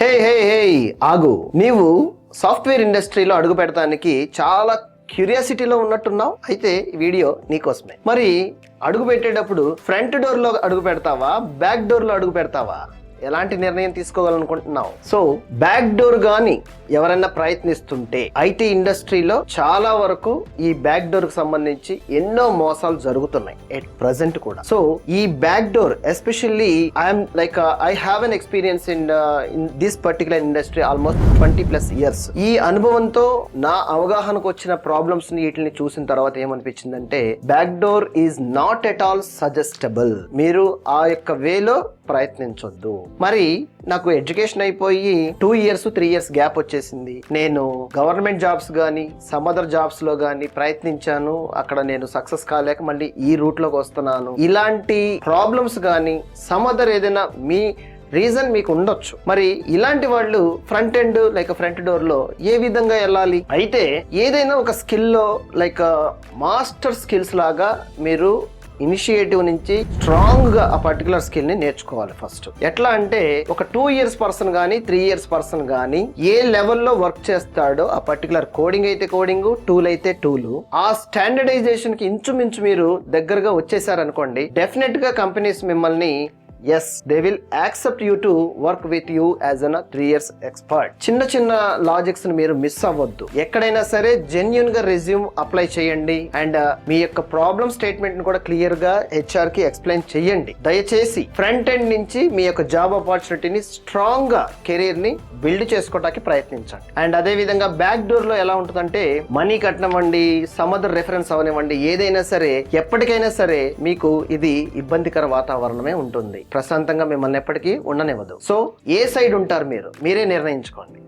హే హే హే ఆగు. నీవు సాఫ్ట్వేర్ ఇండస్ట్రీలో అడుగు పెడతానికి చాలా క్యూరియాసిటీలో ఉన్నట్టున్నావు. అయితే వీడియో నీకోసమే మరి అడుగు పెట్టేటప్పుడు ఫ్రంట్ డోర్లో అడుగు పెడతావా? బ్యాక్ డోర్లో అడుగు పెడతావా? ఎలాంటి నిర్ణయం తీసుకోవాలనుకుంటున్నావు? సో బ్యాక్ డోర్ గాని ఎవరైనా ప్రయత్నిస్తుంటే ఐటీ ఇండస్ట్రీలో చాలా వరకు ఈ బ్యాక్ డోర్కు సంబంధించి ఎన్నో మోసాలు జరుగుతున్నాయి ఎట్ ప్రజెంట్ కూడా. సో ఈ back door especially I'm like I have an experience in in this particular industry almost twenty plus years ఈ అనుభవంతో నా అవగాహనకు వచ్చిన ప్రాబ్లమ్స్ని వీటిని చూసిన తర్వాత ఏమనిపించిందంటే back door is not at all suggestible మీరు ఆ యొక్క వేలో ప్రయత్నించొద్దు. మరి నాకు ఎడ్యుకేషన్ అయిపోయి two years three years gap వచ్చేసింది. నేను గవర్నమెంట్ జాబ్స్ కానీ సమదర్ జాబ్స్లో కానీ ప్రయత్నించాను. అక్కడ నేను సక్సెస్ కాలేక మళ్ళీ ఈ రూట్లోకి వస్తున్నాను. ఇలాంటి ప్రాబ్లమ్స్ కానీ సమదర్ ఏదైనా మీ రీజన్ మీకు ఉండొచ్చు. మరి ఇలాంటి వాళ్ళు ఫ్రంట్ ఎండ్ లైక్ ఫ్రంట్ డోర్లో ఏ విధంగా వెళ్ళాలి? అయితే ఏదైనా ఒక స్కిల్లో లైక్ మాస్టర్ స్కిల్స్ లాగా మీరు ఇనిషియేటివ్ నుంచి స్ట్రాంగ్గా ఆ పర్టికులర్ స్కిల్ని నేర్చుకోవాలి ఫస్ట్. ఎట్లా అంటే ఒక టూ ఇయర్స్ పర్సన్ కానీ త్రీ ఇయర్స్ పర్సన్ కానీ ఏ లెవెల్లో వర్క్ చేస్తాడో ఆ పర్టికులర్ కోడింగ్ అయితే కోడింగ్ టూల్ అయితే టూల్. ఆ స్టాండర్డైజేషన్కి ఇంచుమించు మీరు దగ్గరగా వచ్చేసారనుకోండి డెఫినెట్గా కంపెనీస్ మిమ్మల్ని yes they will accept you to work with you as an three years expert చిన్న చిన్న లాజిక్స్ మీరు మిస్ అవ్వద్దు. ఎక్కడైనా సరే జెన్యున్గా రెజ్యూమ్ అప్లై చేయండి. అండ్ uh, మీ యొక్క ప్రాబ్లమ్ స్టేట్మెంట్ని కూడా క్లియర్గా హెచ్ఆర్కి ఎక్స్ప్లెయిన్ చేయండి. దయచేసి ఫ్రంట్ ఎండ్ నుంచి మీ యొక్క జాబ్ ఆపర్చునిటీని స్ట్రాంగ్గా కెరీర్ని బిల్డ్ చేసుకోవడానికి ప్రయత్నించండి. అండ్ అదే విధంగా బ్యాక్ డోర్లో ఎలా ఉంటుందంటే మనీ కట్టనివ్వండి సమదర్ రెఫరెన్స్ అవనివ్వండి ఏదైనా సరే ఎప్పటికైనా సరే మీకు ఇది ఇబ్బందికర వాతావరణమే ఉంటుంది. ప్రశాంతంగా మిమ్మల్ని ఎప్పటికీ ఉండనివ్వదు. సో ఏ సైడ్ ఉంటారు మీరు? మీరే నిర్ణయించుకోండి.